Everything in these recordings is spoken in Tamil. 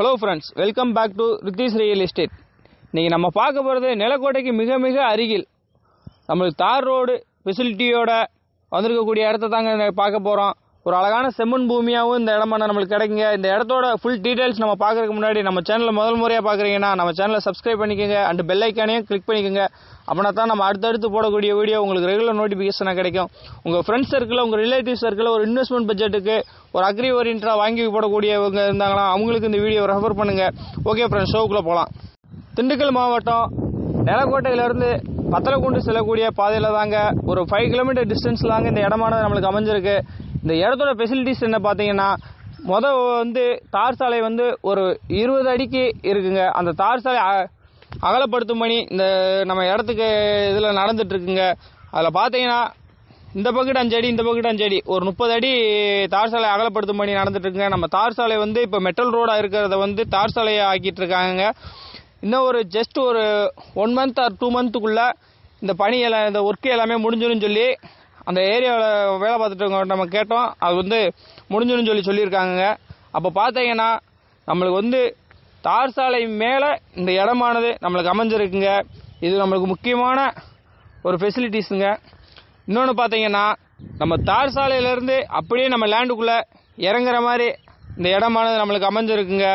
Hello friends welcome back to Rithish real estate இன்றைக்கி நம்ம பார்க்க போகிறது நிலக்கோட்டைக்கு மிக மிக அருகில். நம்மளுக்கு தார் ரோடு ஃபெசிலிட்டியோட வந்திருக்கக்கூடிய இடத்த தாங்க பார்க்க போகிறோம் ஒரு அழகான செம்மண் பூமியாகவும் இந்த இடமான நம்மளுக்கு கிடைக்குங்க. இந்த இடத்தோட ஃபுல் டீட்டெயில்ஸ் நம்ம பார்க்கறதுக்கு முன்னாடி நம்ம சேனலில் முதல் முறையாக பார்க்குறீங்கன்னா நம்ம சேனலை சப்ஸ்கிரைப் பண்ணிக்கோங்க. அண்ட் பெல் ஐக்கானையும் கிளிக் பண்ணிக்கோங்க. அப்படின்னா தான் நம்ம அடுத்தடுத்து போடக்கூடிய வீடியோ உங்களுக்கு ரெகுலர் நோட்டிஃபிகேஷனாக கிடைக்கும். உங்கள் ஃப்ரெண்ட்ஸ் சர்க்கிளில் உங்கள் ரிலேட்டிவ் சர்க்கிளில் ஒரு இன்வெஸ்ட்மெண்ட் பட்ஜெட்டுக்கு ஒரு அக்ரி ஓரியன்டாக வாங்கி போடக்கூடியவங்க இருந்தாங்கன்னா அவங்களுக்கு இந்த வீடியோ ரெஃபர் பண்ணுங்கள் ஓகே ஃப்ரெண்ட்ஸ் ஷோக்குள்ளே போகலாம் திண்டுக்கல் மாவட்டம் நிலக்கோட்டையிலேருந்து பத்தலக்குண்டு செல்லக்கூடிய பாதையில் தாங்க ஒரு ஃபைவ் கிலோமீட்டர் டிஸ்டன்ஸில் தாங்க இந்த இடமானது நம்மளுக்கு அமைஞ்சிருக்கு. இந்த இடத்தோட ஃபெசிலிட்டிஸ் என்ன பார்த்தீங்கன்னா மொதல் வந்து தார் சாலை வந்து ஒரு இருபது அடிக்கு இருக்குங்க. அந்த தார் சாலை அ- அகலப்படுத்தும் பணி இந்த நம்ம இடத்துக்கு இதில் நடந்துட்டுருக்குங்க அதில் பார்த்தீங்கன்னா இந்த பக்கெட் அஞ்சு அடி இந்த பக்கெட் அஞ்சு அடி. ஒரு முப்பது அடி தார் சாலை அகலப்படுத்தும் பணி நடந்துட்டுருக்குங்க நம்ம தார் சாலை வந்து இப்போ மெட்டல் ரோடாக இருக்கிறத வந்து தார் சாலையை ஆக்கிட்டு இருக்காங்க இன்னும் ஒரு ஜஸ்ட் ஒரு ஒன் மந்த் ஆர் டூ மந்த்துக்குள்ளே இந்த பணி எல்லாம் இந்த ஒர்க்கு எல்லாமே முடிஞ்சிடும் சொல்லி அந்த ஏரியாவில் வேலை பார்த்துட்டு நம்ம கேட்டோம். அது வந்து முடிஞ்சுன்னு சொல்லி சொல்லியிருக்காங்க அப்போ பார்த்தீங்கன்னா நம்மளுக்கு வந்து தார் சாலை மேலே இந்த இடமானது நம்மளுக்கு அமைஞ்சிருக்குங்க. இது நம்மளுக்கு முக்கியமான ஒரு ஃபெசிலிட்டிஸுங்க இன்னொன்று பார்த்தீங்கன்னா நம்ம தார் சாலையிலேருந்து அப்படியே நம்ம லேண்டுக்குள்ளே இறங்குற மாதிரி இந்த இடமானது நம்மளுக்கு அமைஞ்சிருக்குங்க.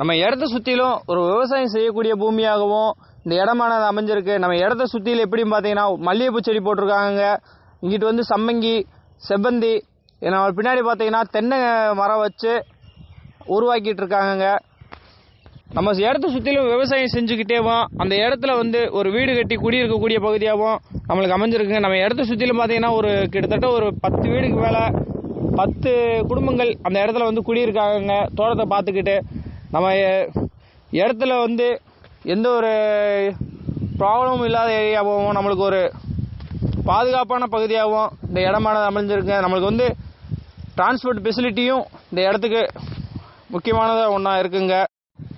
நம்ம இடத்த சுற்றிலும் ஒரு விவசாயம் செய்யக்கூடிய பூமியாகவும் இந்த இடமானது அமைஞ்சிருக்கு. நம்ம இடத்த சுற்றிலும் எப்படின்னு பார்த்தீங்கன்னா மல்லிகைப்பூ செடி போட்டிருக்காங்க இங்கிட்டு வந்து சம்மங்கி செவ்வந்தி நம்ம பின்னாடி பார்த்தீங்கன்னா தென்னை மரம் வச்சு உருவாக்கிட்டு இருக்காங்கங்க நம்ம இடத்த சுற்றிலும் விவசாயம் செஞ்சுக்கிட்டேவும் அந்த இடத்துல வந்து ஒரு வீடு கட்டி குடியிருக்கக்கூடிய பகுதியாகவும் நம்மளுக்கு அமைஞ்சிருக்குங்க. நம்ம இடத்த சுற்றிலும் பார்த்தீங்கன்னா ஒரு கிட்டத்தட்ட ஒரு பத்து வீடுக்கு மேலே பத்து குடும்பங்கள் அந்த இடத்துல வந்து குடியிருக்காங்க தோட்டத்தை பார்த்துக்கிட்டு நம்ம இடத்துல வந்து எந்த ஒரு ப்ராப்ளமும் இல்லாத ஏரியாவும் நம்மளுக்கு ஒரு பாதுகாப்பான பகுதியாகவும் இந்த இடமானது அமைஞ்சிருக்கு. நம்மளுக்கு வந்து டிரான்ஸ்போர்ட் ஃபெசிலிட்டியும் இந்த இடத்துக்கு முக்கியமானதாக ஒன்றா இருக்குங்க.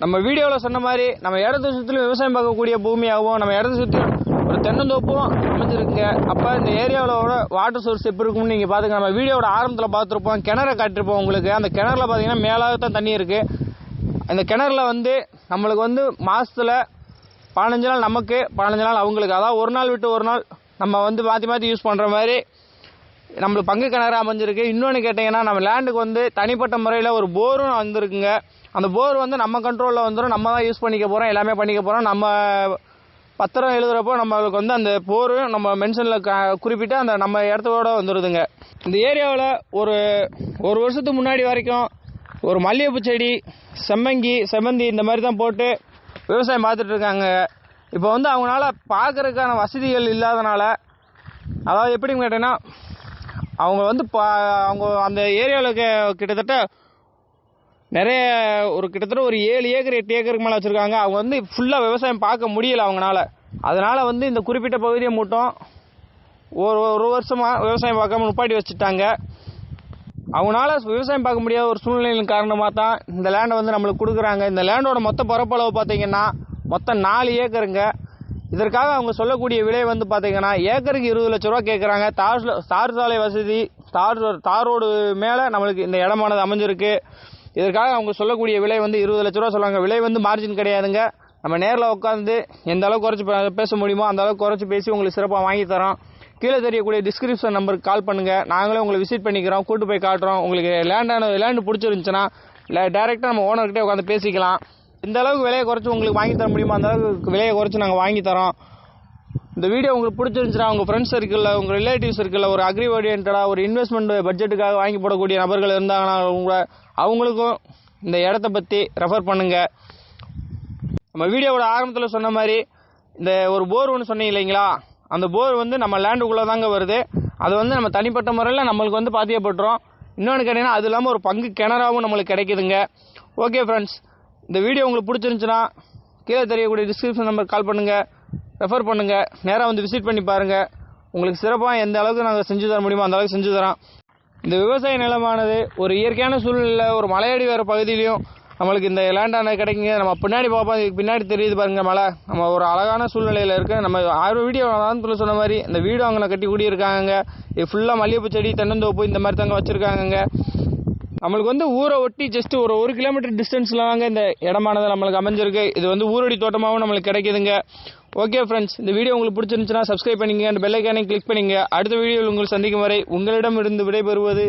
நம்ம வீடியோவில் சொன்ன மாதிரி நம்ம இடத்த சுற்றிலும் விவசாயம் பார்க்கக்கூடிய பூமியாகவும் நம்ம இடத்த சுற்றிலும் ஒரு தென்னந்தோப்பும் அமைஞ்சிருக்குங்க. அப்போ இந்த ஏரியாவோட வாட்டர் சோர்ஸ் எப்படி இருக்கும்னு நீங்கள் பார்த்துங்க நம்ம வீடியோவோட ஆரம்பத்தில் பார்த்துருப்போம். கிணற காட்டிருப்போம் உங்களுக்கு. அந்த கிணறுல பார்த்தீங்கன்னா மேலாக தான் தண்ணி இருக்குது அந்த கிணறுல வந்து நம்மளுக்கு வந்து மாதத்தில் பதினஞ்சு நாள் நமக்கு பதினஞ்சு நாள் அவங்களுக்கு. அதாவது ஒரு நாள் விட்டு ஒரு நாள் நம்ம வந்து மாற்றி மாற்றி யூஸ் பண்ணுற மாதிரி நம்மளுக்கு பங்கு கிணறு அமைஞ்சிருக்கு. இன்னொன்று கேட்டிங்கன்னா நம்ம லேண்டுக்கு வந்து தனிப்பட்ட முறையில் ஒரு போரும் வந்திருக்குங்க. அந்த போர் வந்து நம்ம கண்ட்ரோலில் வந்துடும் நம்ம தான் யூஸ் பண்ணிக்க போகிறோம் எல்லாமே பண்ணிக்க போகிறோம் நம்ம பத்திரம் எழுதுகிறப்போ நம்மளுக்கு வந்து அந்த போர் நம்ம மென்ஷனில் க குறிப்பிட்டு அந்த நம்ம இடத்தோட வந்துடுதுங்க இந்த ஏரியாவில் ஒரு ஒரு வருஷத்துக்கு முன்னாடி வரைக்கும் ஒரு மல்லிகைப்பூ செடி செம்மங்கி செம்மந்தி இந்த மாதிரி தான் போட்டு விவசாயம் பார்த்துட்ருக்காங்க இப்போ வந்து அவங்களால பார்க்கறதுக்கான வசதிகள் இல்லாதனால அதாவது எப்படின்னு கேட்டேன்னா அவங்க வந்து பா அவங்க அந்த ஏரியாவில் கிட்டத்தட்ட நிறைய ஒரு கிட்டத்தட்ட ஒரு ஏழு ஏக்கர் எட்டு ஏக்கருக்கு மேலே வச்சுருக்காங்க. அவங்க வந்து ஃபுல்லாக விவசாயம் பார்க்க முடியல அவங்களால அதனால் வந்து இந்த குறிப்பிட்ட பகுதியை மட்டும் ஒரு ஒரு வருஷமாக விவசாயம் பார்க்காம நிப்பாட்டி வச்சுட்டாங்க. அவங்களால விவசாயம் பார்க்க முடியாத ஒரு சூழ்நிலையின் காரணமாக தான் இந்த லேண்டை வந்து நம்மளுக்கு கொடுக்குறாங்க. இந்த லேண்டோட மொத்த பரப்பளவு பார்த்தீங்கன்னா மொத்தம் நாலு ஏக்கருங்க. இதற்காக அவங்க சொல்லக்கூடிய விலை வந்து பார்த்தீங்கன்னா ஏக்கருக்கு இருபது லட்ச ரூபா கேட்குறாங்க தார் தார் சாலை வசதி தார் தார் ரோடு மேலே நம்மளுக்கு இந்த இடமானது அமைஞ்சிருக்கு. இதற்காக அவங்க சொல்லக்கூடிய விலை வந்து இருபது லட்ச ரூபா சொல்லுவாங்க விலை வந்து மார்ஜின் கிடையாதுங்க. நம்ம நேரில் உட்காந்து எந்த அளவுக்கு குறைச்சி பேச முடியுமோ அந்த அளவுக்கு குறைச்சி பேசி உங்களுக்கு சிறப்பாக வாங்கி தரோம். கீழே தெரியக்கூடிய டிஸ்கிரிப்ஷன் நம்பருக்கு கால் பண்ணுங்கள் நாங்களே உங்களை விசிட் பண்ணிக்கிறோம். கூட்டு போய் காட்டுறோம். உங்களுக்கு லேண்டான லேண்டு பிடிச்சிருந்துச்சுன்னா இல்லை டேரெக்டாக நம்ம ஓனர்கிட்டே உட்காந்து பேசிக்கலாம். இந்த அளவுக்கு விலையை குறைச்சி உங்களுக்கு வாங்கி தர முடியுமா? அந்த அளவுக்கு விலையை குறைச்சி நாங்கள் வாங்கி தரோம். இந்த வீடியோ உங்களுக்கு பிடிச்சிருந்துச்சுன்னா உங்கள் ஃப்ரெண்ட்ஸ் சர்க்கிளில் உங்கள் ரிலேட்டிவ்ஸ் சர்க்கிளில் ஒரு அக்ரி ஓரியன்டாக ஒரு இன்வெஸ்ட்மெண்ட் பட்ஜெட்டுக்காக வாங்கி போடக்கூடிய நபர்கள் இருந்தாங்கன்னா உங்களை அவங்களுக்கும் இந்த இடத்த பற்றி ரெஃபர் பண்ணுங்கள் நம்ம வீடியோவோட ஆரம்பத்தில் சொன்ன மாதிரி இந்த ஒரு போர் ஒன்று சொன்னீங்க இல்லைங்களா? அந்த போர் வந்து நம்ம லேண்டுக்குள்ளே தாங்க வருது. அது வந்து நம்ம தனிப்பட்ட முறையில் நம்மளுக்கு வந்து பாத்தியப்பட்டுரும் இன்னொன்று கேட்டிங்கன்னா அது இல்லாமல் ஒரு பங்கு கிணறாவும் நம்மளுக்கு கிடைக்குதுங்க. ஓகே ஃப்ரெண்ட்ஸ் இந்த வீடியோ உங்களுக்கு பிடிச்சிருந்துச்சுன்னா கீழே தெரியக்கூடிய டிஸ்கிரிப்ஷன் நம்பர் கால் பண்ணுங்கள் ரெஃபர் பண்ணுங்கள் நேராக வந்து விசிட் பண்ணி பாருங்கள் உங்களுக்கு சிறப்பாக எந்த அளவுக்கு நாங்கள் செஞ்சு தர முடியுமோ அந்த அளவுக்கு செஞ்சு தரோம் இந்த விவசாய நிலமானது ஒரு இயற்கையான சூழ்நிலை ஒரு மலையடி வர பகுதியிலையும் நம்மளுக்கு இந்த லேண்டான கிடைக்குங்க. நம்ம பின்னாடி பார்ப்போம். இதுக்கு பின்னாடி தெரியுது பாருங்க மலை. நம்ம ஒரு அழகான சூழ்நிலையில் இருக்கு. நம்ம ஆறு வீடியோ ஆரம்பத்தில் சொன்ன மாதிரி இந்த வீடு அங்கே கட்டி கூடியிருக்காங்க இது ஃபுல்லாக மல்லிகைப்பூ செடி தென்னந்தோப்பு இந்த மாதிரி தாங்க வச்சுருக்காங்க நம்மளுக்கு வந்து ஊரை ஒட்டி ஜஸ்ட் ஒரு ஒரு கிலோமீட்டர் டிஸ்டன்ஸில் வாங்க இந்த இடமானது நம்மளுக்கு அமைஞ்சிருக்கு. இது வந்து ஊரடி தோட்டமாகவும் நம்மளுக்கு கிடைக்குதுங்க. ஓகே ஃப்ரெண்ட்ஸ் இந்த வீடியோ உங்களுக்கு பிடிச்சிருந்துச்சுன்னா சப்ஸ்கிரைப் பண்ணிங்க அந்த பெல்லைக்கானே கிளிக் பண்ணிங்க அடுத்த வீடியோவில் உங்களை சந்திக்கும் வரை உங்களிடம் இருந்து விடைபெறுவது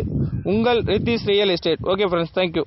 உங்கள் Rithish real estate okay friends thank you